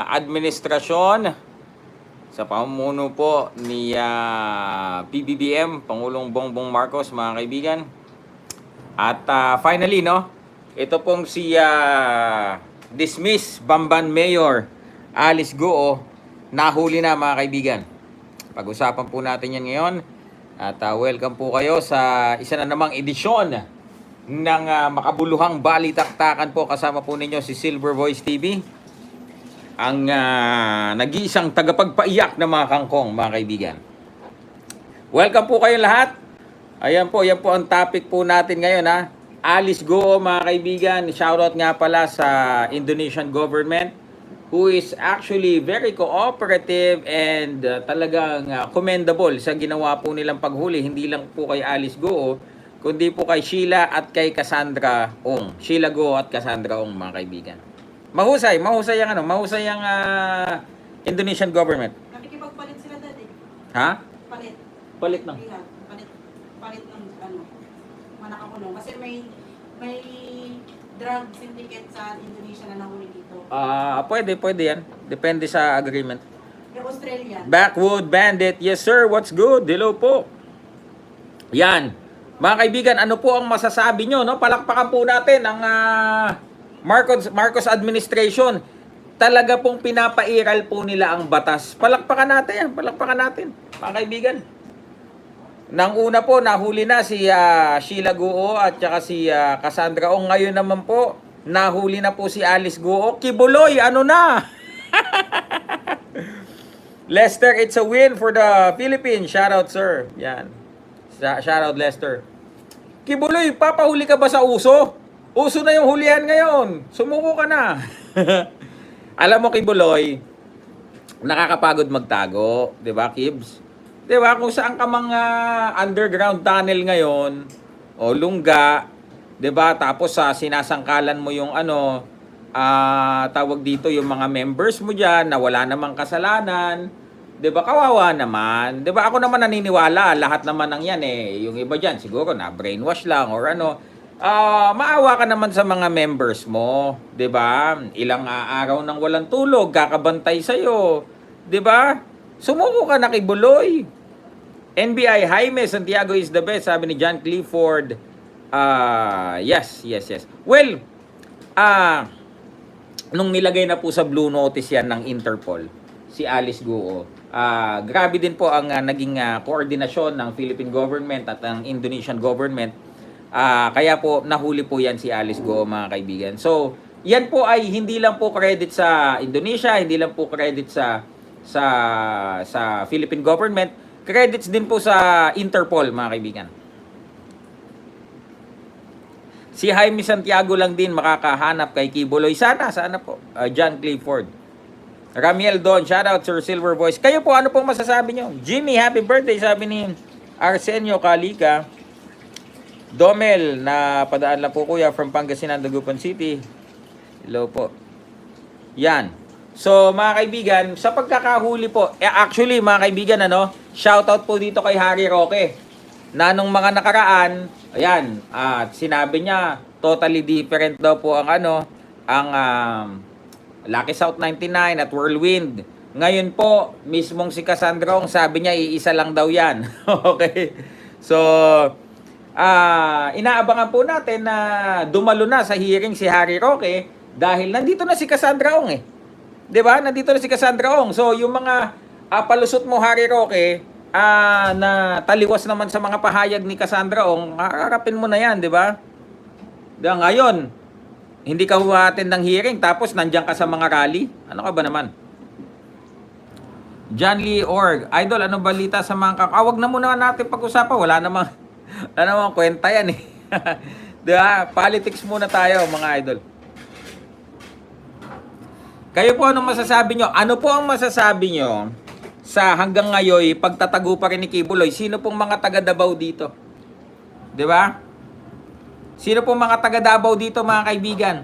administrasyon sa pamuno po ni ah, PBBM, Pangulong Bongbong Marcos, mga kaibigan. At ah, finally, no, ito pong si ah, dismiss Bamban Mayor Alice Goo, nahuli na mga kaibigan. Pag-usapan po natin yan ngayon. At ah, welcome po kayo sa isa na namang edisyon ng ah, makabuluhang balitaktakan po. Kasama po ninyo si Silver Voice TV ang ah, nag-iisang tagapagpaiyak ng mga kangkong, mga kaibigan. Welcome po kayo lahat. Ayan po, yan po ang topic po natin ngayon ha. Alice Goo, mga kaibigan. Shoutout nga pala sa Indonesian government who is actually very cooperative and uh, talagang uh, commendable sa ginawa po nilang paghuli. Hindi lang po kay Alice Goo, kundi po kay Sheila at kay Cassandra Ong. Sheila Goo at Cassandra Ong, mga kaibigan. Mahusay, mahusay ang ano, mahusay ang ah, Indonesian government. Nakikipagpalit sila dati. Ha? Palit. Palit ng Ilan? Palit. Palit ng ano, manakakulong. Kasi may may drug syndicate sa Indonesia na nahuli dito. Ah, pwede, pwede yan. Depende sa agreement. Yung Australian. Backwood Bandit, yes sir, what's good? Hello po. Yan. Mga kaibigan, ano po ang masasabi nyo? No? Palakpakan po natin ang ah, Marcos, Marcos administration. Talaga pong pinapairal po nila ang batas. Palakpakan natin yan, palakpakan natin. Mga kaibigan. Nang una po, nahuli na si ah, Sheila Guo at saka si ah, Cassandra Ong. Ngayon naman po, nahuli na po si Alice Guo. Kibuloy, ano na? Lester, it's a win for the Philippines. Shout out, sir. Yan. Shout out, Lester. Kibuloy, papahuli ka ba sa uso? Uso na yung hulihan ngayon. Sumuko ka na. Alam mo, Kibuloy, nakakapagod magtago. Di ba, Kibs? Di ba? Kung saan ka mga underground tunnel ngayon, o lungga, di ba? Tapos sa sinasangkalan mo yung ano, ah tawag dito yung mga members mo diyan na wala namang kasalanan. 'Di ba? Kawawa naman. 'Di ba? Ako naman naniniwala, lahat naman ng 'yan eh. Yung iba diyan siguro na brainwash lang or ano. Ah, maawa ka naman sa mga members mo, 'di ba? Ilang araw nang walang tulog, kakabantay sa 'di ba? Sumuko ka na kay Buloy. NBI Jaime Santiago is the best, sabi ni John Clifford. Ah, yes, yes, yes. Well, ah nung nilagay na po sa blue notice yan ng Interpol, si Alice Guo, ah grabe din po ang ah, naging ah, koordinasyon ng Philippine government at ng Indonesian government. Ah, kaya po nahuli po yan si Alice Guo mga kaibigan. So, yan po ay hindi lang po credit sa Indonesia, hindi lang po credit sa sa sa Philippine government, credits din po sa Interpol mga kaibigan. Si Jaime Santiago lang din makakahanap kay Kibuloy. Sana, sana po. Uh, John Clifford. Ramiel Don, shout out Sir Silver Voice. Kayo po, ano pong masasabi nyo? Jimmy, happy birthday, sabi ni Arsenio Kalika. Domel, na padaan lang po kuya from Pangasinan, Dagupan City. Hello po. Yan. So, mga kaibigan, sa pagkakahuli po, eh, actually, mga kaibigan, ano, shout out po dito kay Harry Roque. Na nung mga nakaraan, ayan, at sinabi niya, totally different daw po ang ano, ang um, Lucky South 99 at Whirlwind. Ngayon po, mismong si Cassandra sabi niya, iisa lang daw yan. okay? So, ah inaabangan po natin na dumalo na sa hearing si Harry Roque dahil nandito na si Cassandra Ong eh. 'Di ba? Nandito na si Cassandra Ong. So, yung mga ah, palusot mo Harry Roque, ah na taliwas naman sa mga pahayag ni Cassandra Ong, haharapin mo na 'yan, 'di ba? Diba, ngayon, hindi ka huwatin ng hearing tapos nandiyan ka sa mga rally. Ano ka ba naman? John Lee Org. Idol, ano balita sa mga kak... Ah, na muna natin pag-usapan. Wala namang, wala namang kwenta yan eh. diba? Politics muna tayo mga idol. Kayo po anong masasabi nyo? Ano po ang masasabi nyo sa hanggang ngayon pagtatago pa rin ni Kibuloy? Sino pong mga taga Davao dito? 'Di ba? Sino po mga taga Davao dito mga kaibigan?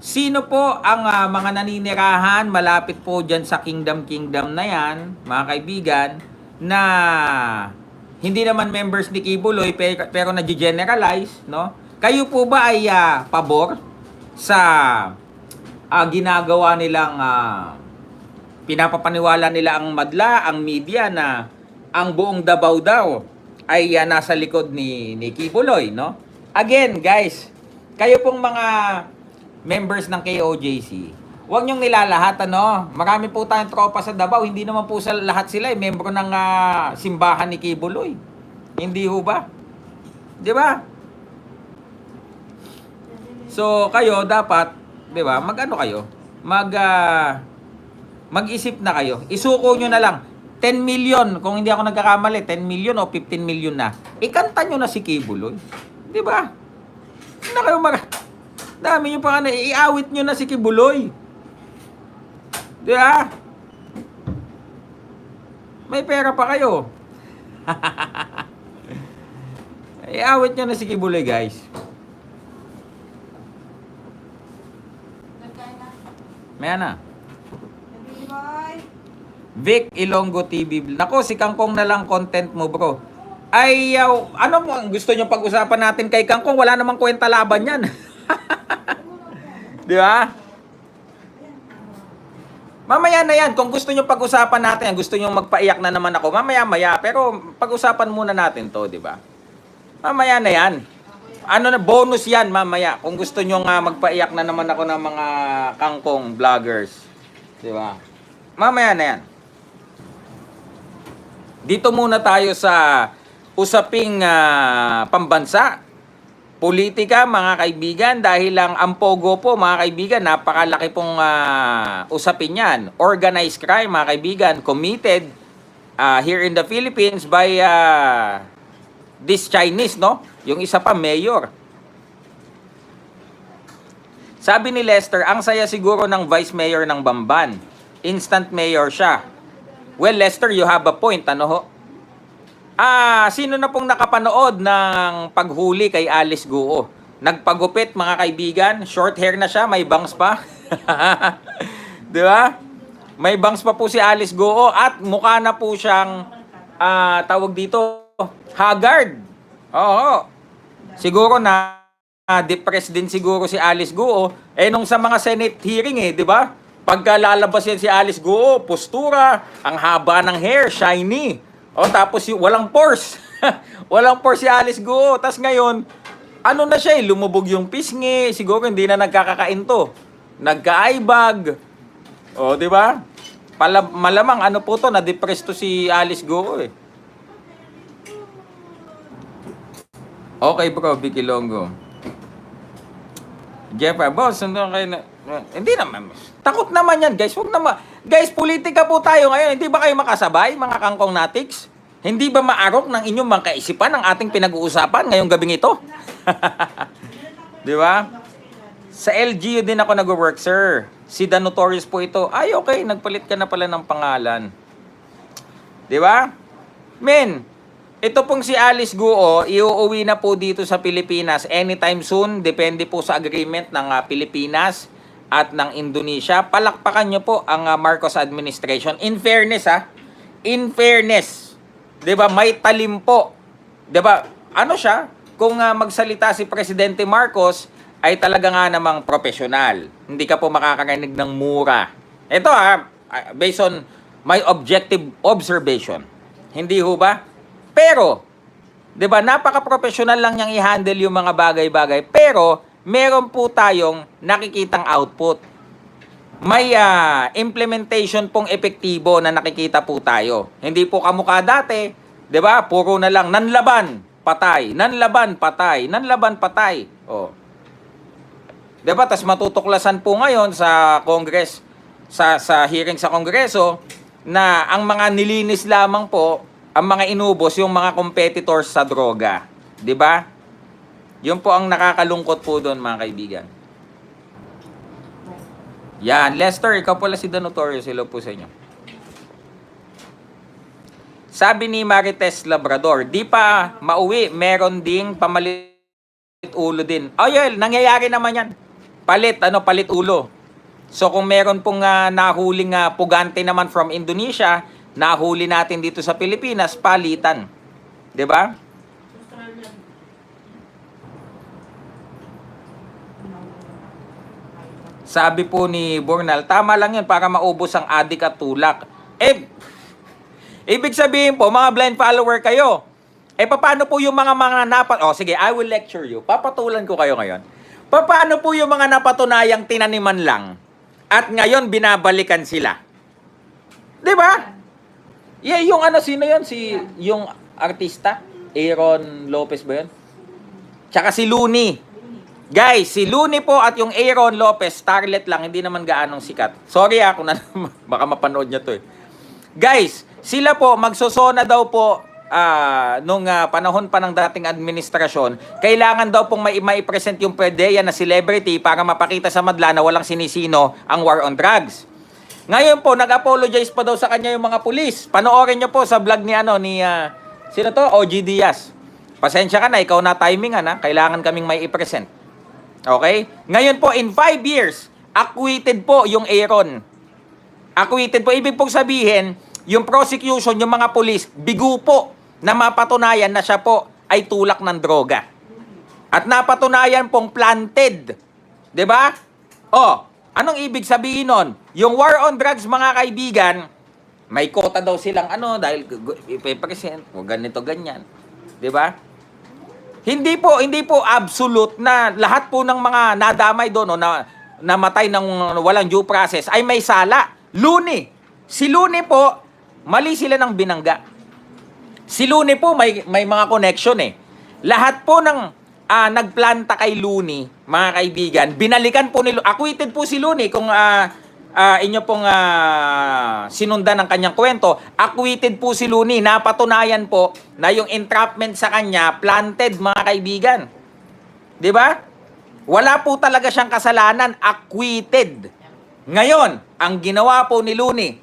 Sino po ang ah, mga naninirahan malapit po dyan sa Kingdom Kingdom na yan, mga kaibigan, na hindi naman members ni Kibuloy pero, pero na-generalize, no? Kayo po ba ay ah, pabor sa ah, ginagawa nilang ah, pinapapaniwala nila ang madla, ang media na ang buong Davao daw ay ah, nasa likod ni ni Kibuloy, no? Again, guys, kayo pong mga members ng KOJC, huwag niyong nilalahat, ano? Marami po tayong tropa sa Davao, hindi naman po sa lahat sila, eh, membro ng ah, simbahan ni Kibuloy. Hindi ho ba? Di ba? So, kayo dapat, 'di ba? Mag-ano kayo? Mag ah, mag-isip na kayo. Isuko nyo na lang 10 million kung hindi ako nagkakamali, 10 million o 15 million na. Ikanta nyo na si Kibuloy. 'Di ba? Na kayo mag Dami nyo pa nga iawit nyo na si Kibuloy. 'Di ba? May pera pa kayo. Iawit nyo na si Kibuloy, guys. Maya na. Boy. Vic Ilonggo TV. Nako, si Kangkong na lang content mo, bro. Ay, yaw, ano mo gusto nyo pag-usapan natin kay Kangkong? Wala namang kwenta laban yan. Di ba? Mamaya na yan. Kung gusto nyo pag-usapan natin, gusto nyo magpaiyak na naman ako, mamaya-maya. Pero pag-usapan muna natin to, di ba? Mamaya na yan. Ano na, bonus yan mamaya. Kung gusto nyo nga magpaiyak na naman ako ng mga kangkong vloggers. Di ba? Mamaya na yan. Dito muna tayo sa usaping ah, pambansa. Politika, mga kaibigan, dahil lang ang Pogo po, mga kaibigan, napakalaki pong ah, usapin yan. Organized crime, mga kaibigan, committed ah, here in the Philippines by ah, this Chinese, no? Yung isa pa, mayor. Sabi ni Lester, ang saya siguro ng vice mayor ng Bamban. Instant mayor siya. Well, Lester, you have a point. Ano ho? Ah, sino na pong nakapanood ng paghuli kay Alice Guo? Nagpagupit, mga kaibigan. Short hair na siya, may bangs pa. Di ba? May bangs pa po si Alice Guo at mukha na po siyang ah, tawag dito, haggard. Oo. Siguro na ah, depressed din siguro si Alice Guo. Eh nung sa mga Senate hearing eh, 'di ba? Pagka lalabas yan si Alice Guo, postura, ang haba ng hair, shiny. O tapos yung walang pores. walang pores si Alice Guo. Tapos ngayon, ano na siya eh, lumubog yung pisngi. Siguro hindi na nagkakakain to. Nagka-eyebag. O, di ba? Pala, malamang ano po to, na-depressed to si Alice Guo eh. Okay bro, Vicky Longo. Jeff, ah, boss, ano kayo na... Hindi naman. Takot naman yan, guys. Huwag naman. Guys, politika po tayo ngayon. Hindi ba kayo makasabay, mga kangkong natics? Hindi ba maarok ng inyong mga kaisipan ang ating pinag-uusapan ngayong gabing ito? Di ba? Sa LGU din ako nag-work, sir. Si Dan Notorious po ito. Ay, okay. Nagpalit ka na pala ng pangalan. Di ba? Men, ito pong si Alice Guo, iuuwi na po dito sa Pilipinas anytime soon. Depende po sa agreement ng ah, Pilipinas at ng Indonesia. Palakpakan nyo po ang ah, Marcos administration. In fairness ha, in fairness, 'di ba? May talim po. 'Di ba? Ano siya? Kung ah, magsalita si Presidente Marcos ay talaga nga namang profesional. Hindi ka po makakarinig ng mura. Ito ha, ah, based on my objective observation. Hindi ho ba? Pero, 'di ba, napaka-professional lang niyang i-handle yung mga bagay-bagay. Pero meron po tayong nakikitang output. May ah, implementation pong epektibo na nakikita po tayo. Hindi po kamukha dati, 'di ba? Puro na lang nanlaban, patay, nanlaban, patay, nanlaban, patay. Oh. 'Di ba? Tas matutuklasan po ngayon sa Congress sa sa hearing sa Kongreso na ang mga nilinis lamang po ang mga inubos yung mga competitors sa droga. 'Di ba? Yun po ang nakakalungkot po doon mga kaibigan. Yan, Lester, ikaw pala si The Notorious. Hello po sa inyo. Sabi ni Marites Labrador, di pa mauwi, meron ding pamalit ulo din. Oh, yun, nangyayari naman yan. Palit, ano, palit ulo. So kung meron pong ah, nahuling ah, pugante naman from Indonesia, nahuli natin dito sa Pilipinas, palitan. 'Di ba? Sabi po ni Bornal, tama lang yun para maubos ang adik at tulak. Eh, ibig sabihin po, mga blind follower kayo. Eh, paano po yung mga mga napat... Oh, sige, I will lecture you. Papatulan ko kayo ngayon. Paano po yung mga napatunayang tinaniman lang at ngayon binabalikan sila? Di ba? Yeah, yung ano, sino yun? Si, yung artista? Aaron Lopez ba yun? Tsaka si Looney. Guys, si Looney po at yung Aaron Lopez, starlet lang, hindi naman gaanong sikat. Sorry ako na baka mapanood niya to eh. Guys, sila po magsosona daw po ah, nung ah, panahon pa ng dating administrasyon, kailangan daw pong may, mai-present yung PDEA na celebrity para mapakita sa madla na walang sinisino ang war on drugs. Ngayon po, nag-apologize pa daw sa kanya yung mga pulis. Panoorin niyo po sa vlog ni ano ni ah, sino to? OG Diaz. Pasensya ka na, ikaw na timingan ha. Kailangan kaming may i-present. Okay? Ngayon po, in 5 years, acquitted po yung Aaron. Acquitted po. Ibig pong sabihin, yung prosecution, yung mga pulis, bigo po na mapatunayan na siya po ay tulak ng droga. At napatunayan pong planted. ba? Oh, anong ibig sabihin nun? Yung war on drugs, mga kaibigan, may quota daw silang ano dahil ipe-present o ganito ganyan. ba? Hindi po, hindi po absolute na lahat po ng mga nadamay doon o na namatay ng walang due process ay may sala. Luni. Si Luni po, mali sila ng binangga. Si Luni po may may mga connection eh. Lahat po ng ah, nagplanta kay Luni, mga kaibigan, binalikan po ni acquitted po si Luni kung ah, ah, inyo pong ah, sinundan ng kanyang kwento, acquitted po si Luni, napatunayan po na yung entrapment sa kanya planted mga kaibigan. 'Di ba? Wala po talaga siyang kasalanan, acquitted. Ngayon, ang ginawa po ni Luni,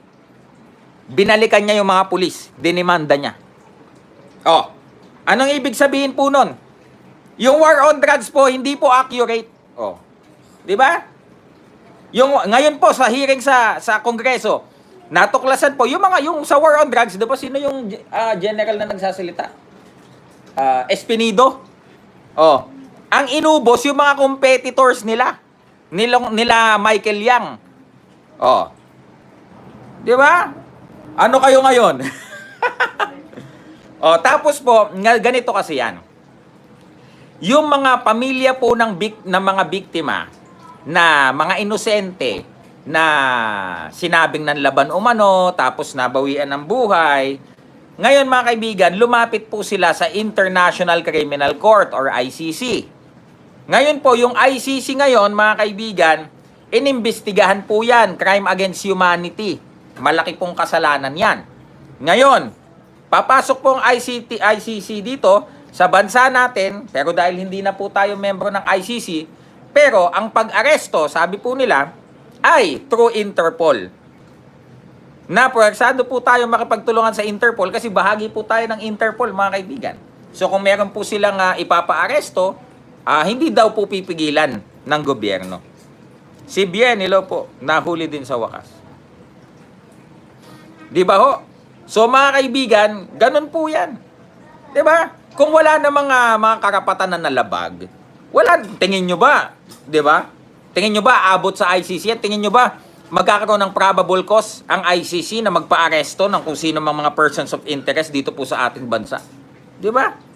binalikan niya yung mga pulis, dinimanda niya. Oh, anong ibig sabihin po nun? Yung war on drugs po, hindi po accurate. Oh. 'Di ba? Yung ngayon po sa hearing sa sa Kongreso, natuklasan po yung mga yung sa war on drugs, 'di ba sino yung ah, general na nagsasalita? Ah, Espinido. Oh. Ang inubos yung mga competitors nila. Nilong, nila Michael Yang. Oh. 'Di ba? Ano kayo ngayon? oh, tapos po, ganito kasi 'yan. Yung mga pamilya po ng bik ng mga biktima na mga inosente na sinabing nanlaban umano tapos nabawian ng buhay. Ngayon mga kaibigan, lumapit po sila sa International Criminal Court or ICC. Ngayon po, yung ICC ngayon, mga kaibigan, inimbestigahan po yan, crime against humanity. Malaki pong kasalanan yan. Ngayon, papasok po ang ICT, ICC dito sa bansa natin, pero dahil hindi na po tayo membro ng ICC, pero ang pag-aresto, sabi po nila, ay through Interpol. Na proyeksado po tayo makipagtulungan sa Interpol kasi bahagi po tayo ng Interpol, mga kaibigan. So kung meron po silang uh, ipapa-aresto, ah, hindi daw po pipigilan ng gobyerno. Si Bienilo po, nahuli din sa wakas. Di ba ho? So mga kaibigan, ganun po yan. Di ba? Kung wala na mga, mga karapatan na nalabag, wala, tingin nyo ba? Di ba? Tingin nyo ba abot sa ICC at tingin nyo ba magkakaroon ng probable cause ang ICC na magpa-aresto ng kung sino mang mga persons of interest dito po sa ating bansa? Di ba?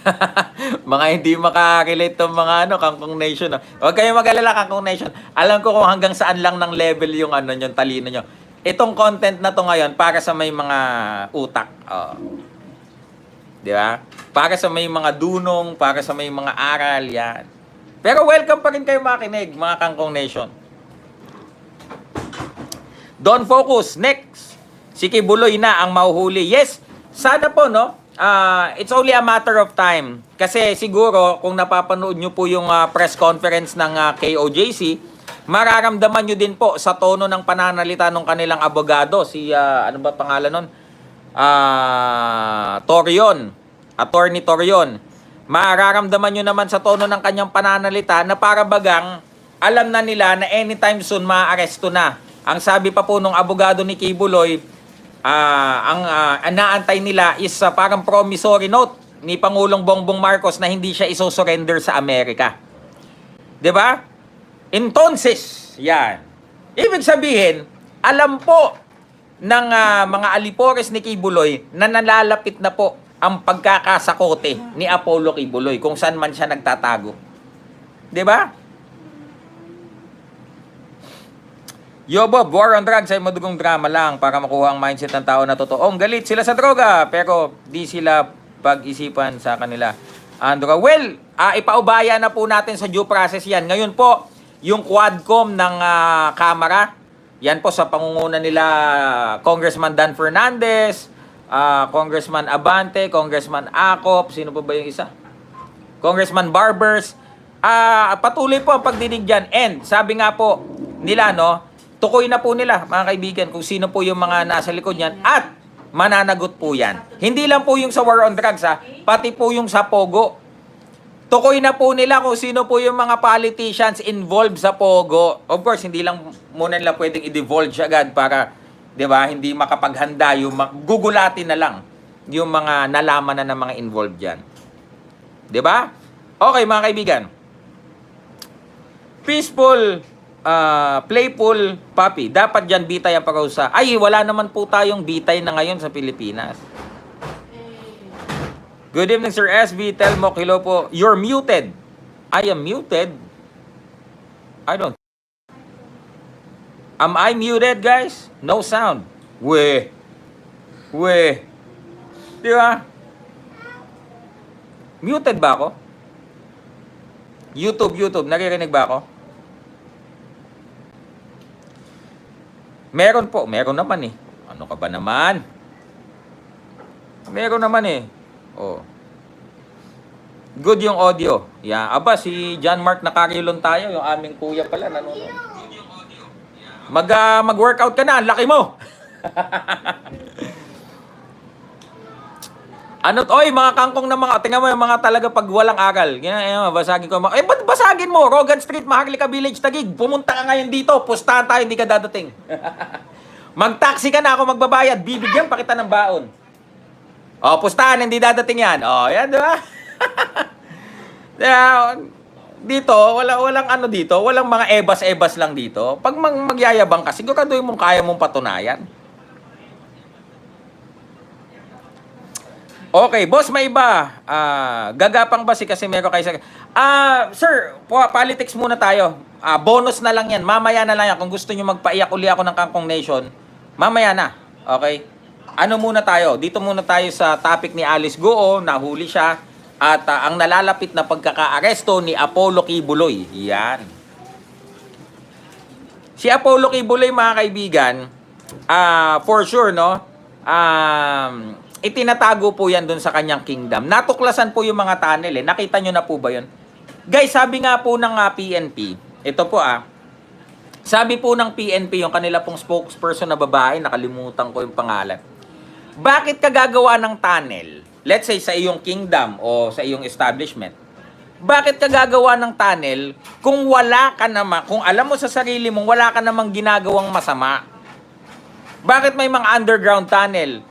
mga hindi makarelate tong mga ano, Kangkong Nation. No? Huwag kayong mag-alala, Kangkong Nation. Alam ko kung hanggang saan lang ng level yung ano, yung talino nyo. Itong content na to ngayon para sa may mga utak. Oh. Di ba? Para sa may mga dunong, para sa may mga aral, yan. Pero welcome pa rin kayo makinig, mga Kangkong Nation. Don't focus. Next. Si Kibuloy na ang mauhuli. Yes, sana po, no? Ah, it's only a matter of time. Kasi siguro, kung napapanood nyo po yung ah, press conference ng ah, KOJC, mararamdaman nyo din po sa tono ng pananalita ng kanilang abogado, si, ah, ano ba pangalan nun? Ah, Torion. Attorney Torion. Mararamdaman nyo naman sa tono ng kanyang pananalita na para bagang alam na nila na anytime soon maaaresto na. Ang sabi pa po nung abogado ni Kibuloy, ah, ang ah, naantay nila is ah, parang promissory note ni Pangulong Bongbong Marcos na hindi siya isosurrender sa Amerika. 'Di ba? Entonces, yan. Ibig sabihin, alam po ng ah, mga alipores ni Kibuloy na nalalapit na po ang pagkakasakote ni Apollo Kibuloy kung saan man siya nagtatago. 'Di ba? Yo Bob, war on drugs ay madugong drama lang para makuha ang mindset ng tao na totoong galit sila sa droga pero di sila pag-isipan sa kanila. Ang droga. Well, ah, ipaubaya na po natin sa due process yan. Ngayon po, yung quadcom ng ah, Kamara, yan po sa pangunguna nila Congressman Dan Fernandez, ah, Congressman Abante, Congressman Acop, sino pa ba yung isa? Congressman Barbers, ah patuloy po ang pagdinig dyan. And sabi nga po nila, no, tukoy na po nila, mga kaibigan, kung sino po yung mga nasa likod niyan at mananagot po yan. Hindi lang po yung sa war on drugs, ha, pati po yung sa Pogo. Tukoy na po nila kung sino po yung mga politicians involved sa Pogo. Of course, hindi lang muna nila pwedeng i-divulge agad para, di ba, hindi makapaghanda yung, gugulatin na lang yung mga nalaman na ng mga involved dyan. 'Di ba? Okay, mga kaibigan. Peaceful, ah, playful puppy. Dapat diyan bitay ang parusa. Ay, wala naman po tayong bitay na ngayon sa Pilipinas. Good evening, Sir SB. Tell mo, kilo po. You're muted. I am muted. I don't. Am I muted, guys? No sound. We. We. Di ba? Muted ba ako? YouTube, YouTube. Naririnig ba ako? Meron po. Meron naman eh. Ano ka ba naman? Meron naman eh. Oh. Good yung audio. Yeah. Aba, si John Mark nakarilon tayo. Yung aming kuya pala nanonood. Mag, ah, mag-workout ka na. Ang laki mo. Ano, oy, mga kangkong na mga, tingnan mo yung mga talaga pag walang aral. Ganyan, basagin ko. Eh, ba't basagin mo? Rogan Street, Maharlika Village, Tagig. Pumunta ka ngayon dito. Pustahan tayo, hindi ka dadating. Mag-taxi ka na ako magbabayad. Bibigyan pa kita ng baon. Oh, pustahan, hindi dadating yan. Oh, yan, di ba? Dito, wala, walang ano dito, walang mga ebas-ebas lang dito. Pag mag magyayabang ka, siguraduhin mong kaya mong patunayan. Okay, boss, may iba. Ah, gagapang ba si Casimiro kay sa... Ah, sir, po- politics muna tayo. Ah, bonus na lang yan. Mamaya na lang yan. Kung gusto niyo magpaiyak uli ako ng Kangkong Nation, mamaya na. Okay? Ano muna tayo? Dito muna tayo sa topic ni Alice Goo. Nahuli siya. At ah, ang nalalapit na pagkakaaresto ni Apollo Kibuloy. Yan. Si Apollo Kibuloy, mga kaibigan, ah for sure, no? Um, itinatago po yan dun sa kanyang kingdom. Natuklasan po yung mga tunnel eh. Nakita nyo na po ba yun? Guys, sabi nga po ng ah, PNP, ito po ah, sabi po ng PNP, yung kanila pong spokesperson na babae, nakalimutan ko yung pangalan. Bakit ka gagawa ng tunnel? Let's say sa iyong kingdom o sa iyong establishment. Bakit ka gagawa ng tunnel kung wala ka naman, kung alam mo sa sarili mong wala ka namang ginagawang masama? Bakit may mga underground tunnel?